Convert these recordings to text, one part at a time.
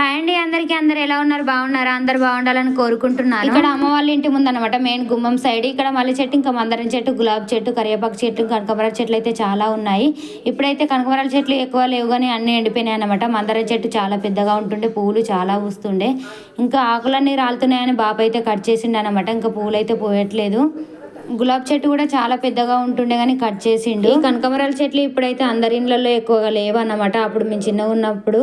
Hi అండి అందరికీ అందరు ఎలా ఉన్నారు? బాగున్నారా? అందరు బాగుండాలని కోరుకుంటున్నాను. ఇక్కడ అమ్మ వాళ్ళ ఇంటి ముందు అనమాట మెయిన్ గుమ్మం సైడ్. ఇక్కడ మల్లె చెట్టు ఇంకా మందారం చెట్టు గులాబీ చెట్టు కరివేపాకు చెట్టు కనకమరాల చెట్లు అయితే చాలా ఉన్నాయి. ఇప్పుడైతే కనకమరాల చెట్లు ఎక్కువ లేవు కానీ అన్ని ఎండిపోయినాయి అనమాట మందరం చెట్టు చాలా పెద్దగా ఉంటుండే పువ్వులు చాలా పూస్తుండే ఇంకా ఆకులన్నీ రాలుతున్నాయని బాబు అయితే కట్ చేసిండే అనమాట ఇంకా పువ్వులు అయితే పోయట్లేదు. గులాబ్ చెట్టు కూడా చాలా పెద్దగా ఉంటుండే కానీ కట్ చేసిండు. కనకమరాల చెట్లు ఇప్పుడైతే అందరి ఇండ్లలో ఎక్కువగా లేవన్నమాట. అప్పుడు మేము చిన్నగా ఉన్నప్పుడు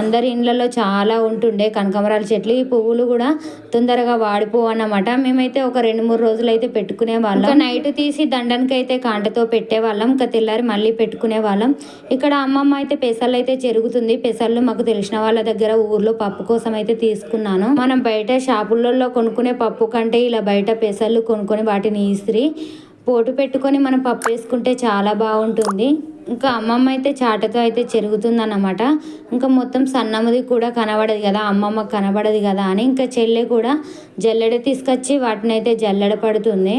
అందరి ఇండ్లలో చాలా ఉంటుండే కనకమరాల చెట్లు. ఈ పువ్వులు కూడా తొందరగా వాడిపోవు అన్నమాట మేమైతే ఒక రెండు మూడు రోజులు అయితే పెట్టుకునే వాళ్ళం. నైట్ తీసి దండనికి అయితే కాంటతో పెట్టే వాళ్ళం. ఇంకా తెల్లారి మళ్ళీ పెట్టుకునే వాళ్ళం. ఇక్కడ అమ్మమ్మ అయితే పెసలు అయితే చెరుగుతుంది. పెసళ్ళు మాకు తెలిసిన వాళ్ళ దగ్గర ఊర్లో పప్పు కోసం అయితే తీసుకున్నాను. మనం బయట షాపులలో కొనుక్కునే పప్పు కంటే ఇలా బయట పెసళ్ళు కొనుక్కొని వాటిని ఇస్త్రీ పోటు పెట్టుకొని మనం పప్పు వేసుకుంటే చాలా బాగుంటుంది. ఇంకా అమ్మమ్మ అయితే చాటతో అయితే చెరుగుతుంది అన్నమాట ఇంకా మొత్తం సన్నముది కూడా కనబడదు కదా అమ్మమ్మ కనబడదు కదా అని ఇంకా చెల్లె కూడా జల్లెడ తీసుకొచ్చి వాటిని అయితే జల్లెడ పడుతుంది.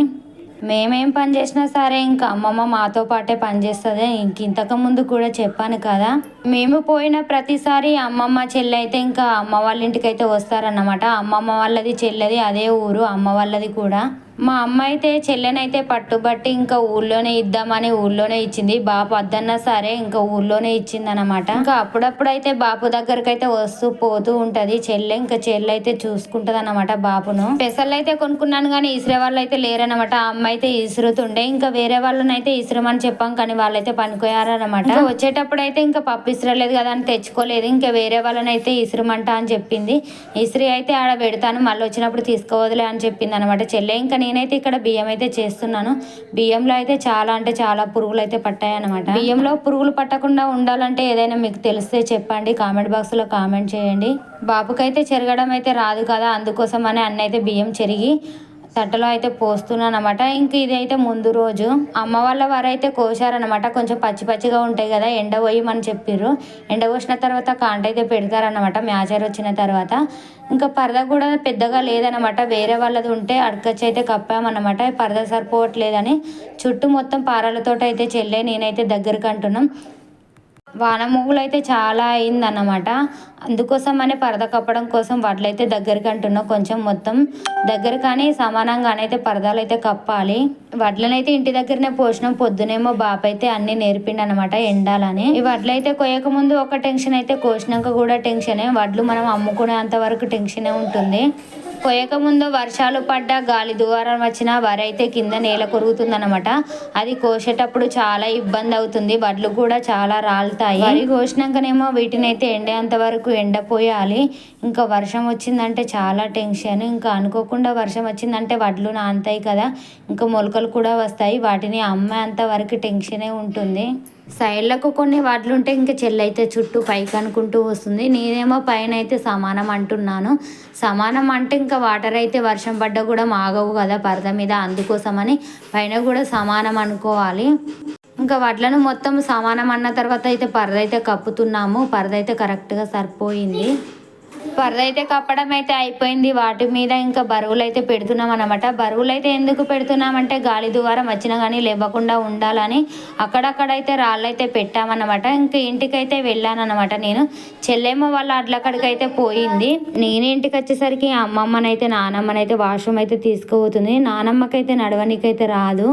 మేమేం పని చేసినా సరే ఇంకా అమ్మమ్మ మాతో పాటే పని చేస్తుంది. ఇంక ఇంతకు ముందు కూడా చెప్పాను కదా. మేము పోయిన ప్రతిసారి అమ్మమ్మ చెల్లి అయితే ఇంకా అమ్మ వాళ్ళ ఇంటికి అయితే వస్తారన్నమాట. అమ్మమ్మ వాళ్ళది చెల్లెది అదే ఊరు అమ్మ వాళ్ళది కూడా. మా అమ్మ అయితే చెల్లెనైతే పట్టుబట్టి ఇంకా ఊళ్ళోనే ఇద్దామని ఊళ్ళోనే ఇచ్చింది. బాపు వద్దన్నా సరే ఇంకా ఊళ్ళోనే ఇచ్చింది అనమాట ఇంకా అప్పుడప్పుడు అయితే బాపు దగ్గరకు అయితే వస్తూ పోతూ ఉంటది. చెల్లె ఇంకా చెల్లె అయితే చూసుకుంటది అనమాట బాపును. పెసలు అయితే కొనుక్కున్నాను కానీ ఇసిరే వాళ్ళు అయితే లేరనమాట అమ్మ అయితే ఇసురుతుండే. ఇంకా వేరే వాళ్ళని అయితే ఇసురమని చెప్పాం కానీ వాళ్ళైతే పనికోయారనమాట వచ్చేటప్పుడు అయితే ఇంకా పప్పు ఇసురలేదు కదా అని తెచ్చుకోలేదు. ఇంకా వేరే వాళ్ళని అయితే ఇసురమంట అని చెప్పింది. ఇసిరి అయితే ఆడ పెడతాను. మళ్ళీ వచ్చినప్పుడు తీసుకోవద్దులే అని చెప్పింది అనమాట చెల్లె ఇంకా నేనైతే ఇక్కడ బియ్యం అయితే చేస్తున్నాను. బియ్యంలో అయితే చాలా అంటే చాలా పురుగులు అయితే పట్టాయన్నమాట. బియ్యంలో పురుగులు పట్టకుండా ఉండాలంటే ఏదైనా మీకు తెలిస్తే చెప్పండి. కామెంట్ బాక్స్లో కామెంట్ చేయండి. బాబుకైతే చెరగడం అయితే రాదు కదా అందుకోసం అని అన్న అయితే బియ్యం చెరిగి తట్టలో అయితే పోస్తున్నాను అనమాట ఇంక ఇదైతే ముందు రోజు. అమ్మ వాళ్ళ వారు అయితే కోసారనమాట కొంచెం పచ్చి పచ్చిగా ఉంటాయి కదా ఎండ పోయమని చెప్పిర్రు. ఎండ పోసిన తర్వాత కాంట అయితే పెడతారనమాట మ్యాచర్ వచ్చిన తర్వాత. ఇంకా పరద కూడా పెద్దగా లేదనమాట వేరే వాళ్ళది ఉంటే అడకచ్చి అయితే కప్పామన్నమాట. పరద సరిపోవట్లేదని చుట్టూ మొత్తం పారాలతో అయితే చెల్లె నేనైతే దగ్గరకు అంటున్నాం వాన ముగ్గులు అయితే చాలా అయిందన్నమాట. అందుకోసం అని పరద కప్పడం కోసం వడ్లు అయితే దగ్గరికి అంటున్నా. కొంచెం మొత్తం దగ్గర కానీ సమానంగానైతే పరదాలు అయితే కప్పాలి. వడ్లనైతే ఇంటి దగ్గరనే పోసినాం పొద్దునేమో బాప అయితే అన్ని నేర్పిండి అనమాట ఎండాలని. ఈ వడ్లు అయితే కొయ్యక ముందు ఒక టెన్షన్ అయితే కోసినాక కూడా టెన్షనే. వడ్లు మనం అమ్ముకునేంత వరకు టెన్షనే ఉంటుంది. పోయక ముందు వర్షాలు పడ్డ గాలి దువారం వచ్చిన వరి అయితే కింద నేల కొరుగుతుందనమాట అది కోసేటప్పుడు చాలా ఇబ్బంది అవుతుంది. వడ్లు కూడా చాలా రాలుతాయి. వరి కోసినాకనేమో వీటిని అయితే ఎండేంత వరకు ఎండపోయాలి ఇంకా వర్షం వచ్చిందంటే చాలా టెన్షన్. ఇంకా అనుకోకుండా వర్షం వచ్చిందంటే వడ్లు నానతాయి కదా. ఇంకా మొలకలు కూడా వస్తాయి. వాటిని అమ్మేంత వరకు టెన్షనే ఉంటుంది. సైడ్లకు కొన్ని వాటిలు ఉంటే ఇంకా చెల్లైతే చుట్టూ పైకి అనుకుంటూ వస్తుంది. నేనేమో పైన అయితే సమానం అంటున్నాను. సమానం అంటే ఇంకా వాటర్ అయితే వర్షం పడ్డా కూడా మాగవు కదా పరద మీద అందుకోసమని. పైన కూడా సమానం అనుకోవాలి. ఇంకా వడ్లను మొత్తం సమానం అన్న తర్వాత అయితే పరద అయితే కప్పుతున్నాము. పరద అయితే కరెక్ట్గా సరిపోయింది. స్పర్ధ అయితే కప్పడం అయితే అయిపోయింది. వాటి మీద ఇంకా బరువులు అయితే పెడుతున్నాం అనమాట బరువులు అయితే ఎందుకు పెడుతున్నామంటే గాలి ద్వారా వచ్చినా కానీ లేవకుండా ఉండాలని అక్కడక్కడైతే రాళ్ళు అయితే పెట్టామన్నమాట. ఇంకా ఇంటికైతే వెళ్ళానమాట నేను. చెల్లెమ్మ వాళ్ళ అడ్లక్కడికి అయితే పోయింది. నేను ఇంటికి వచ్చేసరికి అమ్మమ్మనైతే నానమ్మనైతే వాష్రూమ్ అయితే తీసుకుపోతుంది. నానమ్మకైతే నడవనికైతే రాదు.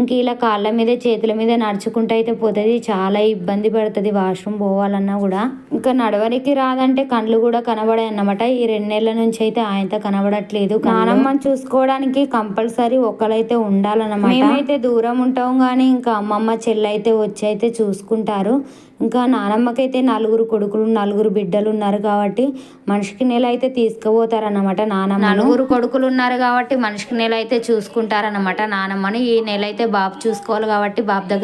ఇంక ఇలా కాళ్ళ మీద చేతుల మీద నడుచుకుంటూ అయితే పోతుంది. చాలా ఇబ్బంది పడుతుంది వాష్రూమ్ పోవాలన్నా కూడా. ఇంకా నడవనికి రాదంటే కళ్ళు కూడా కనబడాయి అన్నమాట. ఈ రెండు నెలల నుంచి అయితే ఆయనతో కనబడట్లేదు నానమ్మని చూసుకోవడానికి కంపల్సరీ ఒకరైతే ఉండాలన్నమాట. మేమైతే దూరం ఉంటాం కానీ ఇంకా అమ్మమ్మ చెల్లి అయితే వచ్చి అయితే చూసుకుంటారు. ఇంకా నానమ్మకైతే నలుగురు కొడుకులు నలుగురు బిడ్డలు ఉన్నారు కాబట్టి మనిషికి నెల అయితే తీసుకుపోతారన్నమాట నానమ్మ నలుగురు కొడుకులు ఉన్నారు కాబట్టి మనిషికి నెల అయితే చూసుకుంటారన్నమాట నానమ్మని. ఈ నెల అయితే బాబు చూసుకోవాలి కాబట్టి బాబు దగ్గర